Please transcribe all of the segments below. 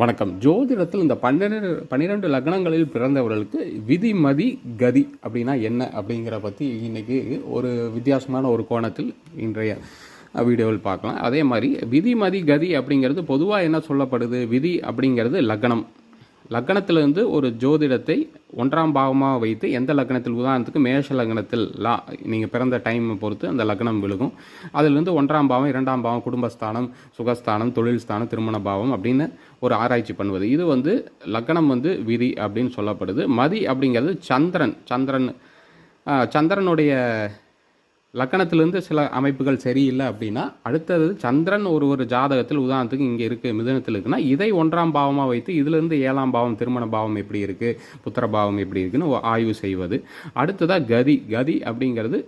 வணக்கம். ஜோதிடத்தில் இந்த பன்னெண்டு பன்னிரெண்டு லக்னங்களில் பிறந்தவர்களுக்கு விதிமதி கதி அப்படின்னா என்ன அப்படிங்கிற பற்றி இன்னைக்கு ஒரு வித்தியாசமான ஒரு கோணத்தில் இன்றைய வீடியோவில் பார்க்கலாம். அதே மாதிரி விதிமதி கதி அப்படிங்கிறது பொதுவாக என்ன சொல்லப்படுது? விதி அப்படிங்கிறது லக்னம். லக்னத்திலிருந்து ஒரு ஜோதிடத்தை ஒன்றாம் பாவமாக வைத்து எந்த லக்னத்தில் உதாரணத்துக்கு மேஷ லக்னத்தில் லா நீங்கள் பிறந்த டைம் பொறுத்து அந்த லக்னம் விழுகும். அதிலிருந்து ஒன்றாம் பாவம் இரண்டாம் பாவம் குடும்பஸ்தானம் சுகஸ்தானம் தொழில் ஸ்தானம் திருமண பாவம் அப்படின்னு ஒரு ஆராய்ச்சி பண்ணுவது. இது வந்து லக்னம் வந்து விதி அப்படின்னு சொல்லப்படுது. மதி அப்படிங்கிறது சந்திரன். சந்திரன் சந்திரனுடைய லக்கணத்திலிருந்து சில அமைப்புகள் சரியில்லை அப்படின்னா அடுத்தது சந்திரன் ஒரு ஒரு ஜாதகத்தில் உதாரணத்துக்கு இங்கே இருக்குது மிதனத்தில் இருக்குன்னா இதை ஒன்றாம் பாவமாக வைத்து இதிலிருந்து ஏழாம் பாவம் திருமண பாவம் எப்படி இருக்குது புத்திர பாவம் எப்படி இருக்குன்னு ஆய்வு செய்வது. அடுத்ததாக கதி. கதி அப்படிங்கிறது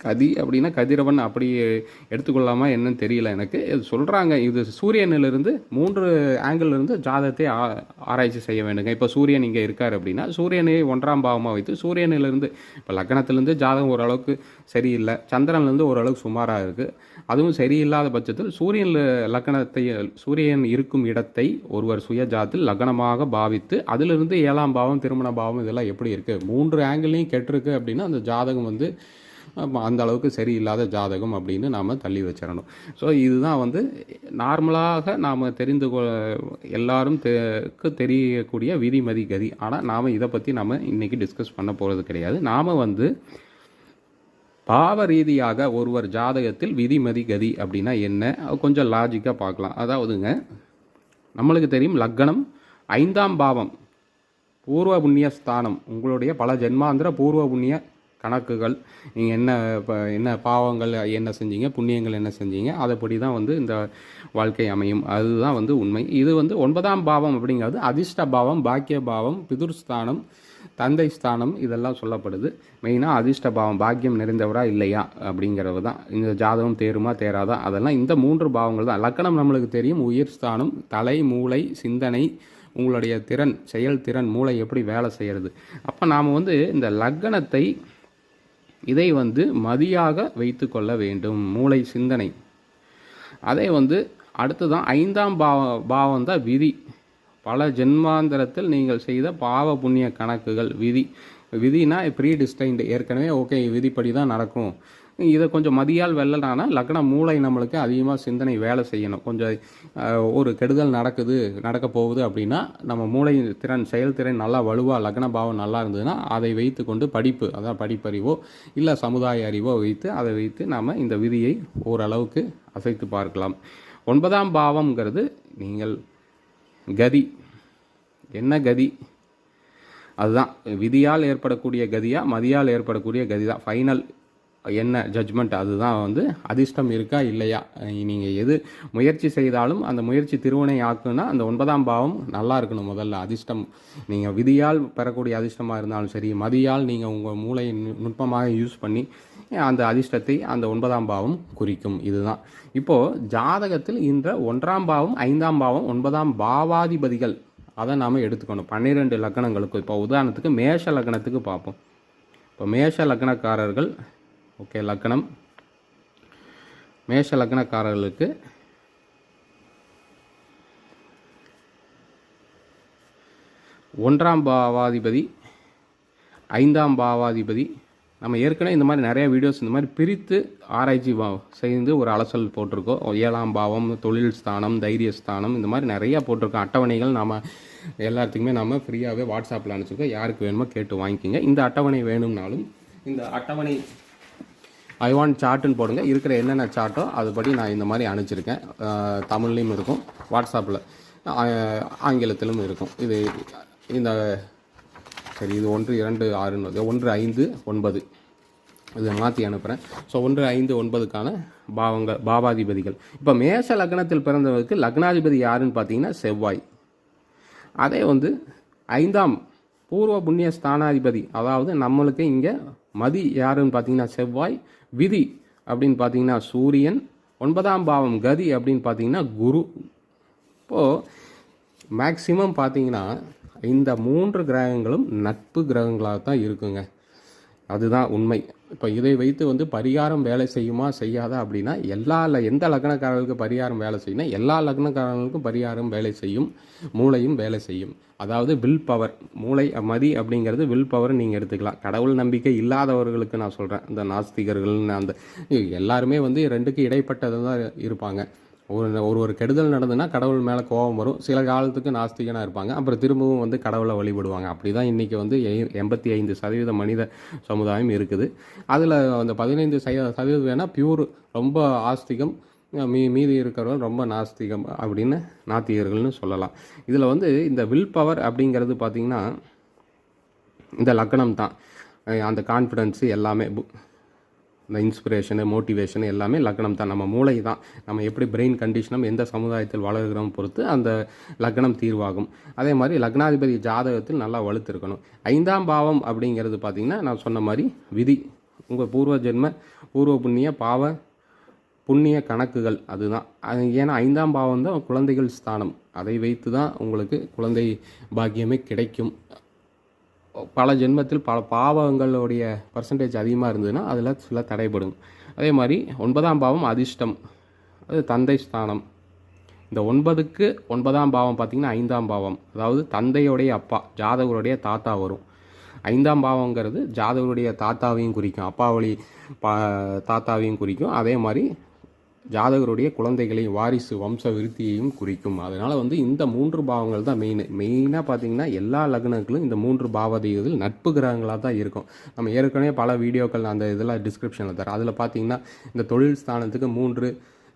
கதி அப்படின்னா கதிரவன் அப்படி எடுத்துக்கொள்ளாமா என்னன்னு தெரியல எனக்கு. இது சொல்கிறாங்க இது சூரியனிலிருந்து மூன்று ஆங்கிள் ஜாதத்தை ஜாதகத்தை ஆ- ஆராய்ச்சி செய்ய வேண்டுங்க. இப்போ சூரியன் இங்கே இருக்கார் அப்படின்னா சூரியனை ஒன்றாம் பாவமாக வைத்து சூரியனிலிருந்து இப்போ லக்னத்திலேருந்து ஜாதகம் ஓரளவுக்கு சரியில்லை. சந்திரன்லேருந்து ஓரளவுக்கு சுமாராக இருக்குது அதுவும் சரியில்லாத பட்சத்தில் சூரியன் லக்னத்தை சூரியன் இருக்கும் இடத்தை ஒருவர் சுய ஜாதத்தில் லக்னமாக பாவித்து அதிலிருந்து ஏழாம் பாவம் திருமண பாவம் இதெல்லாம் எப்படி இருக்குது மூன்று ஆங்கிளையும் கெட்டிருக்கு அப்படின்னா அந்த ஜாதகம் வந்து அந்த அளவுக்கு சரியில்லாத ஜாதகம் அப்படின்னு நாம் தள்ளி வச்சிடணும். ஸோ இதுதான் வந்து நார்மலாக நாம் தெரிந்து கொ எல்லாரும் தெரியக்கூடிய விதிமதி கதி. ஆனால் நாம் இதை பற்றி நாம் இன்றைக்கி டிஸ்கஸ் பண்ண போகிறது கிடையாது. நாம் வந்து பாவ ரீதியாக ஒருவர் ஜாதகத்தில் விதிமதி கதி அப்படின்னா என்ன? கொஞ்சம் லாஜிக்காக பார்க்கலாம். அதாவதுங்க நம்மளுக்கு தெரியும் லக்னம் ஐந்தாம் பாவம் பூர்வ புண்ணிய ஸ்தானம் உங்களுடைய பல ஜென்மாந்திர பூர்வ புண்ணிய கணக்குகள் நீங்கள் என்ன இப்போ என்ன பாவங்கள் என்ன செஞ்சீங்க புண்ணியங்கள் என்ன செஞ்சீங்க அதைப்படி தான் வந்து இந்த வாழ்க்கை அமையும். அதுதான் வந்து உண்மை. இது வந்து ஒன்பதாம் பாவம் அப்படிங்கிறது அதிர்ஷ்ட பாவம் பாக்கிய பாவம் பிதுர்ஸ்தானம் தந்தை ஸ்தானம் இதெல்லாம் சொல்லப்படுது. மெயினாக அதிர்ஷ்ட பாவம் பாக்கியம் நிறைந்தவரா இல்லையா அப்படிங்கிறது தான். இந்த ஜாதகம் தேருமா தேராதா? அதெல்லாம் இந்த மூன்று பாவங்கள் தான். லக்கணம் நம்மளுக்கு தெரியும். உயிர் ஸ்தானம் தலை மூளை சிந்தனை உங்களுடைய திறன் செயல்திறன் மூளை எப்படி வேலை செய்கிறது அப்போ நாம் வந்து இந்த லக்கணத்தை இதை வந்து மதியாக வைத்து கொள்ள வேண்டும். மூளை சிந்தனை. அதை வந்து அடுத்ததான் ஐந்தாம் பாவ பாவம் தான் விதி. பல ஜென்மாந்தரத்தில் நீங்கள் செய்த பாவ புண்ணிய கணக்குகள் விதி. விதினா ப்ரீ டிஸ்டைன்டு ஏற்கனவே ஓகே விதிப்படி தான் நடக்கும். இதை கொஞ்சம் மதியால் வெல்லனானா லக்ன மூளை நம்மளுக்கு அதிகமாக சிந்தனை வேலை செய்யணும். கொஞ்சம் ஒரு கெடுதல் நடக்குது நடக்க போகுது அப்படின்னா நம்ம மூளை திறன் செயல்திறன் நல்லா வலுவாக லக்ன பாவம் நல்லா இருந்ததுன்னா அதை வைத்து கொண்டு படிப்பு அதான் படிப்பறிவோ இல்லை சமுதாய அறிவோ வைத்து அதை வைத்து நாம் இந்த விதியை ஓரளவுக்கு அசைத்து பார்க்கலாம். ஒன்பதாம் பாவம்ங்கிறது நீங்கள் கதி. என்ன கதி? அதுதான். விதியால் ஏற்படக்கூடிய கதியாக மதியால் ஏற்படக்கூடிய கதி தான் ஃபைனல் என்ன ஜட்ஜ்மெண்ட் அதுதான் வந்து அதிர்ஷ்டம் இருக்கா இல்லையா? நீங்கள் எது முயற்சி செய்தாலும் அந்த முயற்சி திருவினை ஆக்குன்னா அந்த ஒன்பதாம் பாவம் நல்லா இருக்கணும் முதல்ல அதிர்ஷ்டம். நீங்கள் விதியால் பெறக்கூடிய அதிர்ஷ்டமாக இருந்தாலும் சரி மதியால் நீங்கள் உங்கள் மூளையை நு- நுட்பமாக யூஸ் பண்ணி அந்த அதிர்ஷ்டத்தை அந்த ஒன்பதாம் பாவம் குறிக்கும். இதுதான். இப்போது ஜாதகத்தில் இந்த ஒன்றாம் பாவம் ஐந்தாம் பாவம் ஒன்பதாம் பாவாதிபதிகள் அதை நாம் எடுத்துக்கணும். பன்னிரெண்டு லக்கணங்களுக்கு இப்போ உதாரணத்துக்கு மேஷ லக்னத்துக்கு பார்ப்போம். இப்போ மேஷ லக்னக்காரர்கள் ஓகே லக்கணம் மேஷ லக்னக்காரர்களுக்கு ஒன்றாம் பாவாதிபதி ஐந்தாம் பாவாதிபதி நம்ம ஏற்கனவே இந்த மாதிரி நிறைய வீடியோஸ் இந்த மாதிரி பிரித்து ஆராய்ச்சி செய்து ஒரு அலசல் போட்டிருக்கோம். ஏழாம் பாவம் தொழில் ஸ்தானம் தைரிய ஸ்தானம் இந்த மாதிரி நிறையா போட்டிருக்கோம். அட்டவணைகள் நாம் எல்லாத்துக்குமே நம்ம ஃப்ரீயாகவே வாட்ஸ்அப்பில் அனுப்பிச்சிருக்கோம். யாருக்கு வேணுமோ கேட்டு வாங்கிக்கோங்க. இந்த அட்டவணை வேணும்னாலும் இந்த அட்டவணை ஐ வாண்ட் சார்ட்டுன்னு போடுங்க. இருக்கிற என்னென்ன சார்ட்டோ அதுபடி நான் இந்த மாதிரி அனுப்பிச்சிருக்கேன். தமிழ்லேயும் இருக்கும் வாட்ஸ்அப்பில் ஆங்கிலத்திலும் இருக்கும். இது இந்த சரி இது ஒன்று இரண்டு ஆறுன்னு ஒன்று ஐந்து ஒன்பது. இதை மாற்றி அனுப்புகிறேன் ஸோ ஒன்று ஐந்து ஒன்பதுக்கான பாவங்கள் பாவாதிபதிகள். இப்போ மேச லக்னத்தில் பிறந்தவருக்கு லக்னாதிபதி யாருன்னு பார்த்தீங்கன்னா செவ்வாய். அதே வந்து ஐந்தாம் பூர்வ புண்ணிய ஸ்தானாதிபதி. அதாவது நம்மளுக்கு இங்கே மதி யாருன்னு பார்த்தீங்கன்னா செவ்வாய் விதி அப்படின்னு பார்த்தீங்கன்னா சூரியன் ஒன்பதாம் பாவம் கதி அப்படின்னு பார்த்தீங்கன்னா குரு. இப்போது மேக்சிமம் பார்த்தீங்கன்னா இந்த மூன்று கிரகங்களும் நட்பு கிரகங்களாக தான் இருக்குங்க. அதுதான் உண்மை. இப்போ இதை வைத்து வந்து பரிகாரம் வேலை செய்யுமா செய்யாதா அப்படின்னா எல்லா எந்த லக்னக்காரர்களுக்கு பரிகாரம் வேலை செய்யும்னா எல்லா லக்னக்காரர்களுக்கும் பரிகாரம் வேலை செய்யும் மூளையும் வேலை செய்யும். அதாவது வில் பவர் மூளை மதி அப்படிங்கிறது வில் பவர் நீங்கள் எடுத்துக்கலாம். கடவுள் நம்பிக்கை இல்லாதவர்களுக்கு நான் சொல்கிறேன் இந்த நாஸ்திகர்கள் அந்த எல்லாருமே வந்து ரெண்டுக்கு இடைப்பட்டது தான் இருப்பாங்க. ஒரு ஒரு ஒரு கெடுதல் நடந்துன்னா கடவுள் மேலே கோபம் வரும். சில காலத்துக்கு நாஸ்திகனாக இருப்பாங்க. அப்புறம் திரும்பவும் வந்து கடவுளை வழிபடுவாங்க. அப்படி தான் இன்றைக்கி வந்து எ- எண்பத்தி ஐந்து சதவீத மனித சமுதாயம் இருக்குது. அதில் அந்த பதினைந்து சத சதவீதம் வேணால் பியூர் ரொம்ப ஆஸ்திகம் மீ மீதி இருக்கிறவங்க ரொம்ப நாஸ்திகம் அப்படின்னு நாத்திகர்கள்னு சொல்லலாம். இதில் வந்து இந்த வில் பவர் அப்படிங்கிறது பார்த்திங்கன்னா இந்த லக்கணம் தான் அந்த கான்ஃபிடென்ஸு எல்லாமே பு- இந்த இன்ஸ்பிரேஷனு மோட்டிவேஷன் எல்லாமே லக்னம் தான். நம்ம மூளை தான். நம்ம எப்படி பிரெயின் கண்டிஷனும் எந்த சமுதாயத்தில் வளர்கிறோம் பொறுத்து அந்த லக்னம் தீர்வாகும். அதே மாதிரி லக்னாதிபதி ஜாதகத்தில் நல்லா வலுத்திருக்கணும். ஐந்தாம் பாவம் அப்படிங்கிறது பார்த்திங்கன்னா நான் சொன்ன மாதிரி விதி. உங்கள் பூர்வ ஜென்ம பூர்வ புண்ணிய பாவ புண்ணிய கணக்குகள் அதுதான். அது ஏன்னா ஐந்தாம் பாவம் தான் குழந்தைகள் ஸ்தானம். அதை வைத்து தான் உங்களுக்கு குழந்தை பாக்கியமே கிடைக்கும். பல ஜென்மத்தில் பல பாவங்களுடைய பர்சன்டேஜ் அதிகமாக இருந்ததுன்னா அதில் சில தடைபடும். அதே மாதிரி ஒன்பதாம் பாவம் அதிர்ஷ்டம். அது தந்தை ஸ்தானம். இந்த ஒன்பதுக்கு ஒன்பதாம் பாவம் பார்த்திங்கன்னா ஐந்தாம் பாவம். அதாவது தந்தையுடைய அப்பா ஜாதகருடைய தாத்தா வரும். ஐந்தாம் பாவங்கிறது ஜாதகருடைய தாத்தாவையும் குறிக்கும் அப்பா வழி பா தாத்தாவையும் குறிக்கும். அதே மாதிரி ஜாதகருடைய குழந்தைகளையும் வாரிசு வம்ச விருத்தியையும் குறிக்கும். அதனால் வந்து இந்த மூன்று பாவங்கள் தான் மெயின் மெயினாக பார்த்தீங்கன்னா எல்லா லக்னங்களும் இந்த மூன்று பாவதைகள் நட்பு கிரகங்களாக தான் இருக்கும். நம்ம ஏற்கனவே பல வீடியோக்கள் அந்த இதெல்லாம் டிஸ்கிரிப்ஷனில் தரேன். அதில் பார்த்தீங்கன்னா இந்த தொழில் ஸ்தானத்துக்கு மூன்று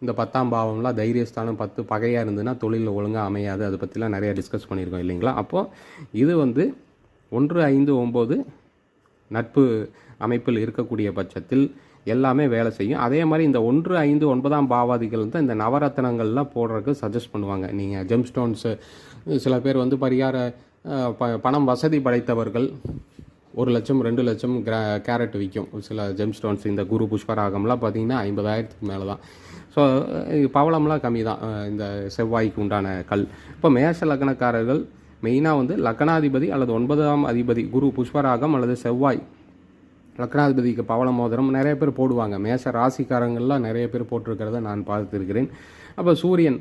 இந்த பத்தாம் பாவம்லாம் தைரியஸ்தானம் பத்து பகையாக இருந்ததுன்னா தொழிலில் ஒழுங்காக அமையாது. அதை பற்றிலாம் நிறைய டிஸ்கஸ் பண்ணியிருக்கோம் இல்லைங்களா? அப்போது இது வந்து ஒன்று ஐந்து ஒம்பது நட்பு அமைப்பில் இருக்கக்கூடிய பட்சத்தில் எல்லாமே வேலை செய்யும். அதே மாதிரி இந்த ஒன்று ஐந்து ஒன்பதாம் பாவாதிகள் தான் இந்த நவரத்னங்கள்லாம் போடுறதுக்கு சஜஸ்ட் பண்ணுவாங்க. நீங்கள் ஜெம்ஸ்டோன்ஸு சில பேர் வந்து பரிகார ப பணம் வசதி படைத்தவர்கள் ஒரு லட்சம் ரெண்டு லட்சம் கிரா கேரட் விற்கும் சில ஜெம்ஸ்டோன்ஸ் இந்த குரு புஷ்பராகம்லாம் பார்த்தீங்கன்னா ஐம்பதாயிரத்துக்கு மேலே தான் ஸோ பவளம்லாம் கம்மி தான் இந்த செவ்வாய்க்கு உண்டான கல். இப்போ மேஷ லக்னக்காரர்கள் மெயினாக வந்து லக்னாதிபதி அல்லது ஒன்பதாம் அதிபதி குரு புஷ்பராகம் அல்லது செவ்வாய் லக்னாதிபதிக்கு பவள மோதிரம் நிறைய பேர் போடுவாங்க. மேச ராசிக்காரங்கள்லாம் நிறைய பேர் போட்டிருக்கிறத நான் பார்த்துருக்கிறேன். அப்போ சூரியன்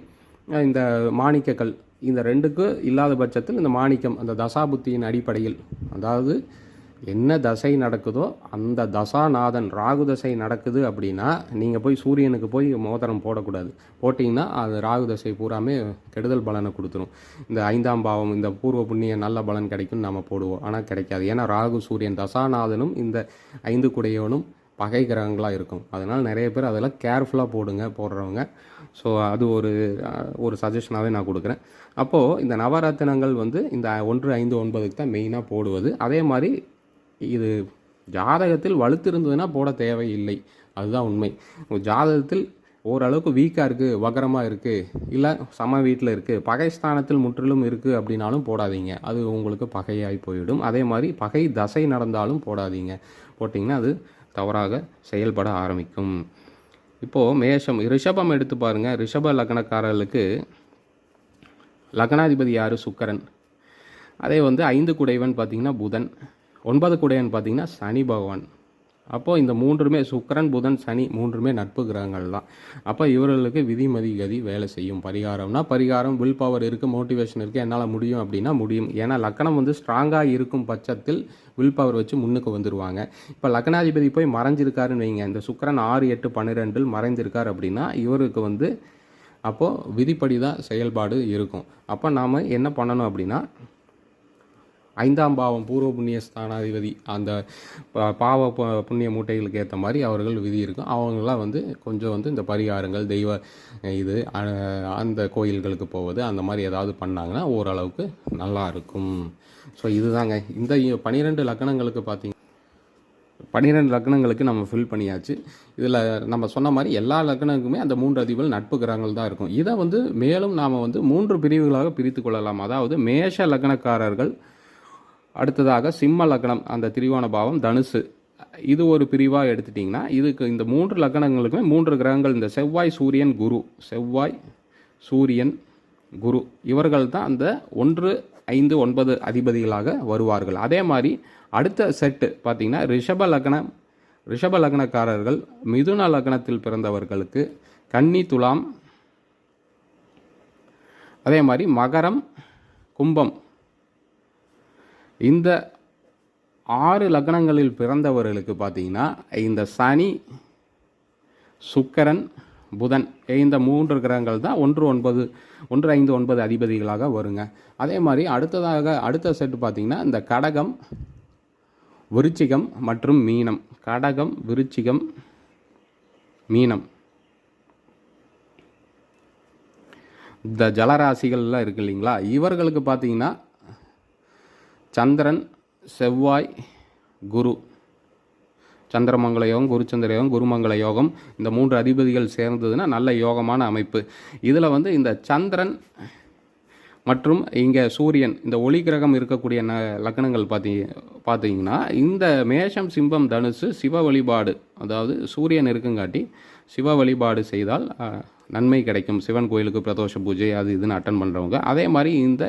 இந்த மாணிக்கக்கல் இந்த ரெண்டுக்கு இல்லாத பட்சத்தில் இந்த மாணிக்கம் அந்த தசாபுத்தியின் அடிப்படையில் அதாவது என்ன தசை நடக்குதோ அந்த தசாநாதன் ராகு தசை நடக்குது அப்படின்னா நீங்கள் போய் சூரியனுக்கு போய் மோதிரம் போடக்கூடாது. போட்டிங்கன்னா அது ராகு தசை பூராமே கெடுதல் பலனை கொடுத்துரும். இந்த ஐந்தாம் பாவம் இந்த பூர்வ புண்ணிய நல்ல பலன் கிடைக்கும்னு நம்ம போடுவோம். ஆனால் கிடைக்காது. ஏன்னா ராகு சூரியன் தசாநாதனும் இந்த ஐந்து குடையவனும் பகை கிரகங்களாக இருக்கும். அதனால் நிறைய பேர் அதெல்லாம் கேர்ஃபுல்லாக போடுங்க போடுறவங்க. ஸோ அது ஒரு ஒரு சஜஷனாகவே நான் கொடுக்குறேன். அப்போது இந்த நவரத்தினங்கள் வந்து இந்த ஒன்று ஐந்து ஒன்பதுக்கு தான் மெயினாக போடுவது. அதே மாதிரி இது ஜாதகத்தில் வலுத்திருந்ததுன்னா போட தேவையில்லை. அதுதான் உண்மை. ஜாதகத்தில் ஓரளவுக்கு வீக்காக இருக்குது வகரமாக இருக்குது இல்லை சம வீட்டில் இருக்குது பகை ஸ்தானத்தில் முற்றிலும் இருக்குது அப்படின்னாலும் போடாதீங்க. அது உங்களுக்கு பகையாகி போயிடும். அதே மாதிரி பகை தசை நடந்தாலும் போடாதீங்க. போட்டிங்கன்னா அது தவறாக செயல்பட ஆரம்பிக்கும். இப்போது மேஷம் ரிஷபம் எடுத்து பாருங்கள் ரிஷப லக்னக்காரர்களுக்கு லக்னாதிபதி யார்? சுக்கரன். அதே வந்து ஐந்து குடைவன் பார்த்திங்கன்னா புதன். ஒன்பது குடையன் பார்த்தீங்கன்னா சனி பகவான். அப்போது இந்த மூன்றுமே சுக்கரன் புதன் சனி மூன்றுமே நட்பு கிரகங்கள் தான். அப்போ இவர்களுக்கு விதிமதி கதி வேலை செய்யும். பரிகாரம்னா பரிகாரம் வில் பவர் இருக்குது மோட்டிவேஷன் இருக்குது என்னால் முடியும் அப்படின்னா முடியும். ஏன்னா லக்கணம் வந்து ஸ்ட்ராங்காக இருக்கும் பட்சத்தில் வில் பவர் வச்சு முன்னுக்கு வந்துடுவாங்க இப்போ லக்னாதிபதி போய் மறைஞ்சிருக்காருன்னு வைங்க. இந்த சுக்கரன் ஆறு எட்டு பன்னிரெண்டில் மறைஞ்சிருக்கார் அப்படின்னா இவருக்கு வந்து அப்போது விதிப்படி தான் செயல்பாடு இருக்கும். அப்போ நாம் என்ன பண்ணணும் அப்படின்னா ஐந்தாம் பாவம் பூர்வ புண்ணிய ஸ்தானாதிபதி அந்த பா- பாவ புண்ணிய மூட்டைகளுக்கு ஏற்ற மாதிரி அவர்கள் விதி இருக்கும். அவங்களாம் வந்து கொஞ்சம் வந்து இந்த பரிகாரங்கள் தெய்வ இது அந்த கோயில்களுக்கு போவது அந்த மாதிரி ஏதாவது பண்ணாங்கன்னா ஓரளவுக்கு நல்லா இருக்கும். ஸோ இதுதாங்க. இந்த பனிரெண்டு லக்கணங்களுக்கு பார்த்தீங்க பன்னிரெண்டு லக்னங்களுக்கு நம்ம ஃபில் பண்ணியாச்சு. இதில் நம்ம சொன்ன மாதிரி எல்லா லக்னங்களுக்குமே அந்த மூன்று அதிபர்கள் நட்பு கிரகங்கள் தான் இருக்கும். இதை வந்து மேலும் நாம் வந்து மூன்று பிரிவுகளாக பிரித்து கொள்ளலாம். அதாவது மேஷ லக்னக்காரர்கள் அடுத்ததாக சிம்ம லக்னம் அந்த திரிவான பாவம் தனுசு. இது ஒரு பிரிவாக எடுத்துட்டிங்கன்னா இதுக்கு இந்த மூன்று லக்னங்களுக்குமே மூன்று கிரகங்கள் இந்த செவ்வாய் சூரியன் குரு. செவ்வாய் சூரியன் குரு. இவர்கள் தான் அந்த ஒன்று ஐந்து ஒன்பது அதிபதிகளாக வருவார்கள். அதே மாதிரி அடுத்த செட்டு பார்த்தீங்கன்னா ரிஷப லக்னம். ரிஷப லக்னக்காரர்கள் மிதுன லக்னத்தில் பிறந்தவர்களுக்கு கன்னி துலாம். அதே மாதிரி மகரம் கும்பம். இந்த ஆறு லக்னங்களில் பிறந்தவர்களுக்கு பார்த்தீங்கன்னா இந்த சனி சுக்கரன் புதன் இந்த மூன்று கிரகங்கள் தான் ஒன்று ஒன்பது ஒன்று ஐந்து ஒன்பது அதிபதிகளாக வருங்க. அதே மாதிரி அடுத்ததாக அடுத்த செட் பார்த்தீங்கன்னா இந்த கடகம் விருச்சிகம் மற்றும் மீனம். கடகம் விருச்சிகம் மீனம். இந்த ஜலராசிகள்லாம் இருக்கு இல்லைங்களா? இவர்களுக்கு பார்த்தீங்கன்னா சந்திரன் செவ்வாய் குரு. சந்திரமங்கல யோகம் குருச்சந்திர யோகம் குருமங்கல யோகம் இந்த மூன்று அதிபதிகள் சேர்ந்ததுன்னா நல்ல யோகமான அமைப்பு. இதில் வந்து இந்த சந்திரன் மற்றும் இங்கே சூரியன் இந்த ஒளி கிரகம் இருக்கக்கூடிய ந லக்னங்கள் பார்த்தி பார்த்தீங்கன்னா இந்த மேஷம் சிம்பம் தனுசு சிவ வழிபாடு அதாவது சூரியன் இருக்குங்காட்டி சிவ வழிபாடு செய்தால் நன்மை கிடைக்கும். சிவன் கோயிலுக்கு பிரதோஷ பூஜை அது இதுன்னு அட்டன் பண்ணுறவங்க அதே மாதிரி இந்த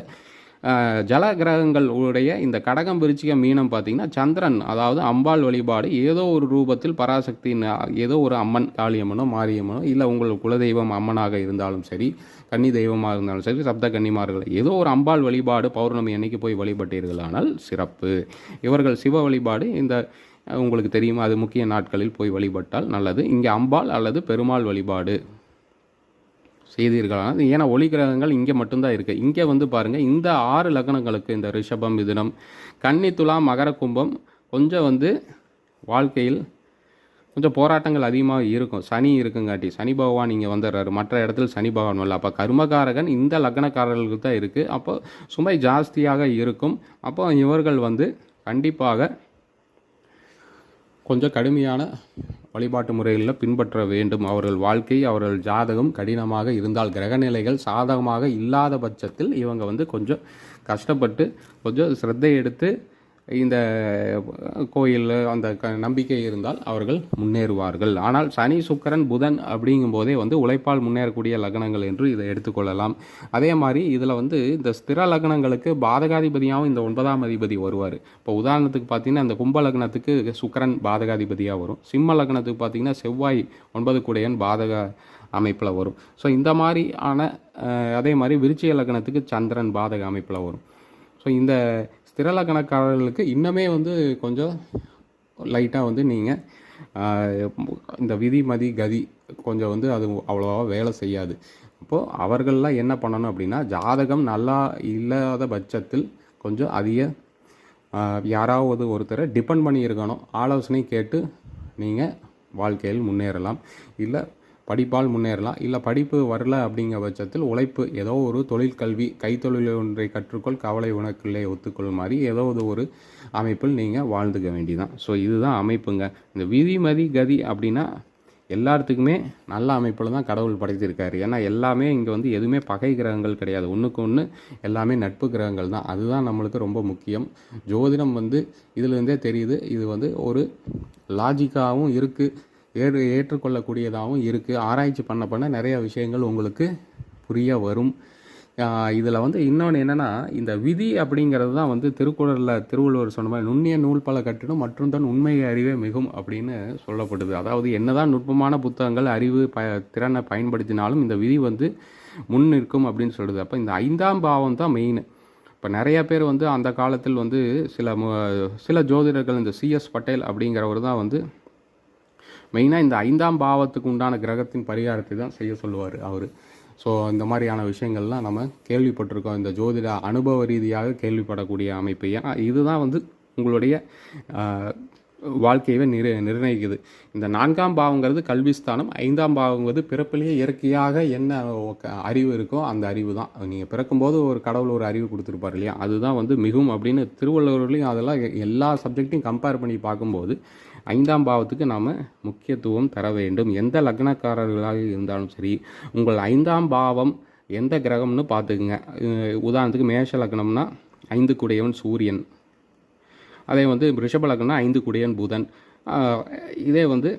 ஜல கிரகங்கள் உடைய இந்த கடகம் விருச்சிக மீனம் பார்த்தீங்கன்னா சந்திரன் அதாவது அம்பாள் வழிபாடு ஏதோ ஒரு ரூபத்தில் பராசக்தியின் ஏதோ ஒரு அம்மன் காளியம்மனோ மாரியம்மனோ இல்லை உங்கள் குலதெய்வம் அம்மனாக இருந்தாலும் சரி கன்னி தெய்வமாக இருந்தாலும் சரி சப்த கன்னிமார்கள் ஏதோ ஒரு அம்பாள் வழிபாடு பௌர்ணமி அன்னைக்கு போய் வழிபட்டீர்களானால் சிறப்பு. இவர்கள் சிவ வழிபாடு இந்த உங்களுக்கு தெரியுமா அது முக்கிய நாட்களில் போய் வழிபட்டால் நல்லது. இங்கே அம்பாள் அல்லது பெருமாள் வழிபாடு. செய்தீர்களா ஏன்னா ஒளி கிரகங்கள் இங்கே மட்டும்தான் இருக்குது இங்கே வந்து பாருங்கள் இந்த ஆறு லக்னங்களுக்கு இந்த ரிஷபம் மிதுனம் கன்னி துலாம் மகர கும்பம் கொஞ்சம் வந்து வாழ்க்கையில் கொஞ்சம் போராட்டங்கள் அதிகமாக இருக்கும். சனி இருக்குங்காட்டி சனி பகவான் இங்கே வந்துடுறாரு. மற்ற இடத்துல சனி பகவான் வரல. அப்போ கர்மகாரகன் இந்த லக்னக்காரர்களுக்கு தான் இருக்குது அப்போ சுமை ஜாஸ்தியாக இருக்கும். அப்போ இவர்கள் வந்து கண்டிப்பாக கொஞ்சம் கடுமையான வழிபாட்டு முறைகளில் பின்பற்ற வேண்டும். அவர்கள் வாழ்க்கை அவர்கள் ஜாதகம் கடினமாக இருந்தால் கிரகநிலைகள் சாதகமாக இல்லாத பட்சத்தில் இவங்க வந்து கொஞ்சம் கஷ்டப்பட்டு கொஞ்சம் சிரத்தை எடுத்து இந்த கோயில் அந்த க நம்பிக்கை இருந்தால் அவர்கள் முன்னேறுவார்கள். ஆனால் சனி சுக்கரன் புதன் அப்படிங்கும்போதே வந்து உழைப்பால் முன்னேறக்கூடிய லக்னங்கள் என்று இதை எடுத்துக்கொள்ளலாம் அதே மாதிரி இதில் வந்து இந்த ஸ்திர லக்னங்களுக்கு பாதகாதிபதியாகவும் இந்த ஒன்பதாம் அதிபதி வருவார். இப்போ உதாரணத்துக்கு பார்த்தீங்கன்னா இந்த கும்ப லக்னத்துக்கு சுக்கரன் பாதகாதிபதியாக வரும். சிம்ம லக்னத்துக்கு பார்த்தீங்கன்னா செவ்வாய் ஒன்பது குடையன் பாதக அமைப்பில் வரும். ஸோ இந்த மாதிரியான அதே மாதிரி விருச்சிய லக்னத்துக்கு சந்திரன் பாதக அமைப்பில் வரும். ஸோ இந்த ஸ்திரல கணக்காரர்களுக்கு இன்னமே வந்து கொஞ்சம் லைட்டாக வந்து நீங்கள் இந்த விதி மதி கதி கொஞ்சம் வந்து அது அவ்வளோவா வேலை செய்யாது. அப்போது அவர்கள்லாம் என்ன பண்ணணும் அப்படின்னா ஜாதகம் நல்லா இல்லாத பட்சத்தில் கொஞ்சம் அதிக யாராவது ஒருத்தரை டிபெண்ட் பண்ணி இருக்கணும் ஆலோசனை கேட்டு நீங்கள் வாழ்க்கையில் முன்னேறலாம். இல்லை படிப்பால் முன்னேறலாம். இல்லை படிப்பு வரல அப்படிங்கிற பட்சத்தில் உழைப்பு ஏதோ ஒரு தொழில் கல்வி கைத்தொழில் ஒன்றை கற்றுக்கொள் கவலை உனக்குள்ளே ஒத்துக்கொள் மாதிரி ஏதோ ஒரு அமைப்பில் நீங்கள் வாழ்ந்துக்க வேண்டியதான் ஸோ இதுதான் அமைப்புங்க. இந்த விதிமதி கதி அப்படின்னா எல்லாத்துக்குமே நல்ல அமைப்பில் தான் கடவுள் படைத்திருக்காரு. ஏன்னா எல்லாமே இங்கே வந்து எதுவுமே பகை கிரகங்கள் கிடையாது. ஒன்றுக்கு ஒன்று எல்லாமே நட்பு கிரகங்கள் தான். அதுதான் நம்மளுக்கு ரொம்ப முக்கியம். ஜோதிடம் வந்து இதுலேருந்தே தெரியுது. இது வந்து ஒரு லாஜிக்காகவும் இருக்குது ஏறு ஏற்றுக்கொள்ளக்கூடியதாகவும் இருக்குது ஆராய்ச்சி பண்ண பண்ண நிறைய விஷயங்கள் உங்களுக்கு புரிய வரும். இதில் வந்து இன்னொன்று என்னென்னா இந்த விதி அப்படிங்கிறது தான் வந்து திருக்குறளில் திருவள்ளுவர் சொன்ன மாதிரி நுண்ணிய நூல் பல கட்டிடும் மற்றும் தான் உண்மை அறிவே மிகும் அப்படின்னு சொல்லப்படுது. அதாவது என்னதான் நுட்பமான புத்தகங்கள் அறிவு ப திறனை பயன்படுத்தினாலும் இந்த விதி வந்து முன் நிற்கும் அப்படின்னு சொல்லுது அப்போ இந்த ஐந்தாம் பாவம் தான் மெயின் இப்போ நிறைய பேர் வந்து அந்த காலத்தில் வந்து சில சில ஜோதிடர்கள் இந்த சிஎஸ் பட்டேல் அப்படிங்கிறவர் தான் வந்து மெயினாக இந்த ஐந்தாம் பாவத்துக்கு உண்டான கிரகத்தின் பரிகாரத்தை தான் செய்ய சொல்லுவார் அவர். ஸோ இந்த மாதிரியான விஷயங்கள்லாம் நம்ம கேள்விப்பட்டிருக்கோம். இந்த ஜோதிட அனுபவ ரீதியாக கேள்விப்படக்கூடிய அமைப்பு. ஏன்னா இதுதான் வந்து உங்களுடைய வாழ்க்கையவே நிர் நிர்ணயிக்குது. இந்த நான்காம் பாவங்கிறது கல்விஸ்தானம். ஐந்தாம் பாவங்கிறது பிறப்பிலேயே இயற்கையாக என்ன அறிவு இருக்கோ அந்த அறிவு தான். நீங்கள் பிறக்கும்போது ஒரு கடவுள் ஒரு அறிவு கொடுத்துருப்பார் இல்லையா? அதுதான் வந்து மிகும் அப்படின்னு திருவள்ளுவர்களையும் அதெல்லாம் எல்லா சப்ஜெக்டையும் கம்பேர் பண்ணி பார்க்கும்போது ஐந்தாம் பாவத்துக்கு நாம் முக்கியத்துவம் தர வேண்டும். எந்த லக்னக்காரர்களாக இருந்தாலும் சரி உங்கள் ஐந்தாம் பாவம் எந்த கிரகம்னு பார்த்துக்குங்க. உதாரணத்துக்கு மேஷ லக்னம்னா ஐந்து குடையவன் சூரியன். அதே வந்து ரிஷப லக்னம்னா ஐந்து குடையன் புதன். இதே வந்து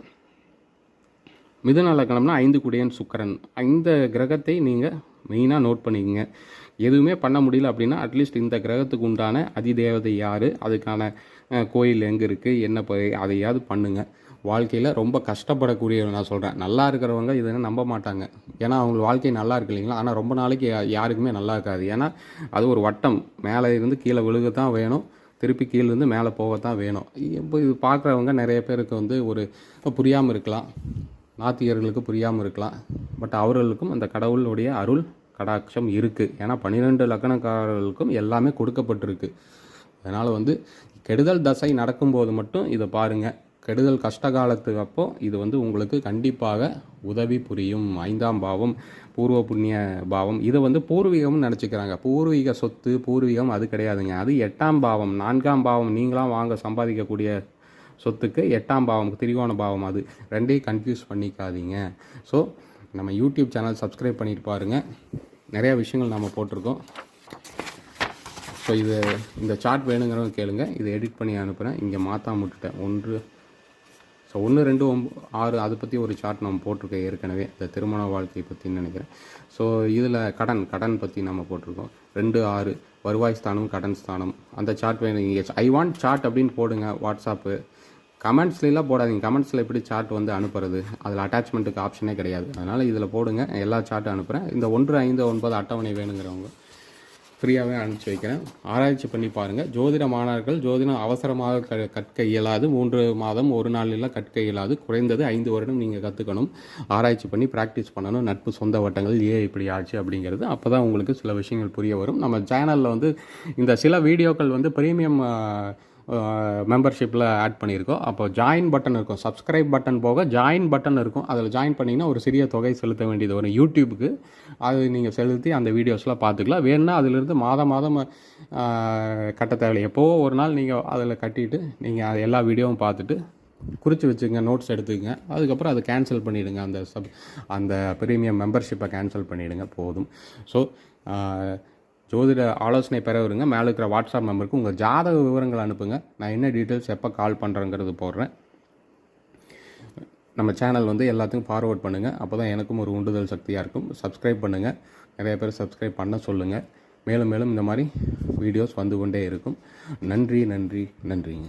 மிதுன லக்னம்னா ஐந்து குடையன் சுக்கரன். இந்த கிரகத்தை நீங்கள் மெயினாக நோட் பண்ணிக்கோங்க. எதுவுமே பண்ண முடியல அப்படின்னா அட்லீஸ்ட் இந்த கிரகத்துக்கு உண்டான அதிதேவதை யார்? அதுக்கான கோயில் எங்கே இருக்குது என்ன ப அதையாவது பண்ணுங்கள் வாழ்க்கையில் ரொம்ப கஷ்டப்படக்கூடியவங்க நான் சொல்கிறேன் நல்லா இருக்கிறவங்க இதை நம்ப மாட்டாங்க. ஏன்னா அவங்க வாழ்க்கை நல்லா இருக்கு இல்லைங்களா? ஆனால் ரொம்ப நாளைக்கு யாருக்குமே நல்லா இருக்காது. ஏன்னா அது ஒரு வட்டம். மேலே இருந்து கீழே விழுக தான் வேணும். திருப்பி கீழேருந்து மேலே போகத்தான் வேணும். இப்போ இது பார்க்குறவங்க நிறைய பேருக்கு வந்து ஒரு புரியாமல் இருக்கலாம். நாத்திகர்களுக்கு புரியாமல் இருக்கலாம். பட் அவர்களுக்கும் அந்த கடவுளுடைய அருள் கடாட்சம் இருக்குது ஏன்னா பன்னிரெண்டு லக்கணக்காரர்களுக்கும் எல்லாமே கொடுக்கப்பட்டிருக்கு. அதனால் வந்து கெடுதல் தசை நடக்கும்போது மட்டும் இதை பாருங்கள் கெடுதல் கஷ்ட காலத்துக்கு அப்போ இது வந்து உங்களுக்கு கண்டிப்பாக உதவி புரியும். ஐந்தாம் பாவம் பூர்வ புண்ணிய பாவம். இதை வந்து பூர்வீகம்னு நினச்சிக்கிறாங்க. பூர்வீக சொத்து பூர்வீகம் அது கிடையாதுங்க. அது எட்டாம் பாவம் நான்காம் பாவம் நீங்களாம் வாங்க சம்பாதிக்கக்கூடிய சொத்துக்கு எட்டாம் பாவம் திரிகோண பாவம் அது. ரெண்டையும் கன்ஃபியூஸ் பண்ணிக்காதீங்க. ஸோ நம்ம யூடியூப் சேனல் சப்ஸ்கிரைப் பண்ணிட்டு பாருங்கள் நிறையா விஷயங்கள் நம்ம போட்டிருக்கோம். ஸோ இது இந்த சார்ட் வேணுங்கிறவங்க கேளுங்க. இதை எடிட் பண்ணி அனுப்புகிறேன் இங்கே மாற்றாம விட்டுட்டேன் ஒன்று ஸோ ஒன்று ரெண்டு ஒம்ப ஆறு அதை பற்றி ஒரு சார்ட் நம்ம போட்டிருக்கோம் ஏற்கனவே. இந்த திருமண வாழ்க்கை பற்றின்னு நினைக்கிறேன். ஸோ இதில் கடன் கடன் பற்றி நம்ம போட்டிருக்கோம். ரெண்டு ஆறு வருவாய் ஸ்தானம் கடன் ஸ்தானம். அந்த சார்ட் வேணும் இங்கே ஐ வாண்ட் சார்ட் அப்படின்னு போடுங்க வாட்ஸ்அப்பு. கமெண்ட்ஸ்லாம் போடாதீங்க. கமெண்ட்ஸில் எப்படி சார்ட் வந்து அனுப்புறது? அதில் அட்டாச்மெண்ட்டுக்கு ஆப்ஷனே கிடையாது. அதனால் இதில் போடுங்க. எல்லா சார்ட்டும் அனுப்புகிறேன் இந்த ஒன்று ஐந்து ஒன்பது அட்டவணை வேணுங்கிறவங்க ஃப்ரீயாகவே அனுப்பிச்சி வைக்கிறேன். ஆராய்ச்சி பண்ணி பாருங்கள் ஜோதிட மாணவர்கள் ஜோதிடம் அவசரமாக க கற்க இயலாது. மூன்று மாதம் ஒரு நாளில் கற்க இயலாது. குறைந்தது ஐந்து வருடம் நீங்கள் கற்றுக்கணும் ஆராய்ச்சி பண்ணி ப்ராக்டிஸ் பண்ணணும். நட்பு சொந்த வட்டங்கள் ஏன் இப்படி ஆச்சு அப்படிங்கிறது அப்போ தான் உங்களுக்கு சில விஷயங்கள் புரிய வரும். நம்ம சேனலில் வந்து இந்த சில வீடியோக்கள் வந்து ப்ரீமியம் மெம்பர்ஷிப்பில் ஆட் பண்ணியிருக்கோம். அப்போ ஜாயின் பட்டன் இருக்கும். சப்ஸ்கிரைப் பட்டன் போக ஜாயின் பட்டன் இருக்கும். அதில் ஜாயின் பண்ணிங்கன்னா ஒரு சிறிய தொகை செலுத்த வேண்டியது வரும். யூடியூபுக்கு அது நீங்கள் செலுத்தி அந்த வீடியோஸ்லாம் பார்த்துக்கலாம் வேணும்னா அதிலிருந்து மாதம் மாதம் கட்ட தேவையில்லை. எப்போவோ ஒரு நாள் நீங்கள் அதில் கட்டிட்டு நீங்கள் எல்லா வீடியோவும் பார்த்துட்டு குறித்து வச்சுங்க நோட்ஸ் எடுத்துக்கங்க. அதுக்கப்புறம் அதை கேன்சல் பண்ணிவிடுங்க அந்த சப் அந்த ப்ரீமியம் மெம்பர்ஷிப்பை கேன்சல் பண்ணிவிடுங்க போதும். ஸோ ஜோதிட ஆலோசனை பெற வருங்க. மேலே இருக்கிற வாட்ஸ்அப் நம்பருக்கு உங்கள் ஜாதக விவரங்கள் அனுப்புங்க. நான் என்ன டீட்டெயில்ஸ் எப்போ கால் பண்ணுறேங்கிறது போடுறேன். நம்ம சேனல் வந்து எல்லாத்துக்கும் ஃபார்வர்ட் பண்ணுங்கள் அப்போ தான் எனக்கும் ஒரு உண்டுதல் சக்தியாக இருக்கும். சப்ஸ்கிரைப் பண்ணுங்கள் நிறைய பேர் சப்ஸ்கிரைப் பண்ண சொல்லுங்கள் மேலும் மேலும் இந்த மாதிரி வீடியோஸ் வந்து கொண்டே இருக்கும். நன்றி நன்றி நன்றிங்க.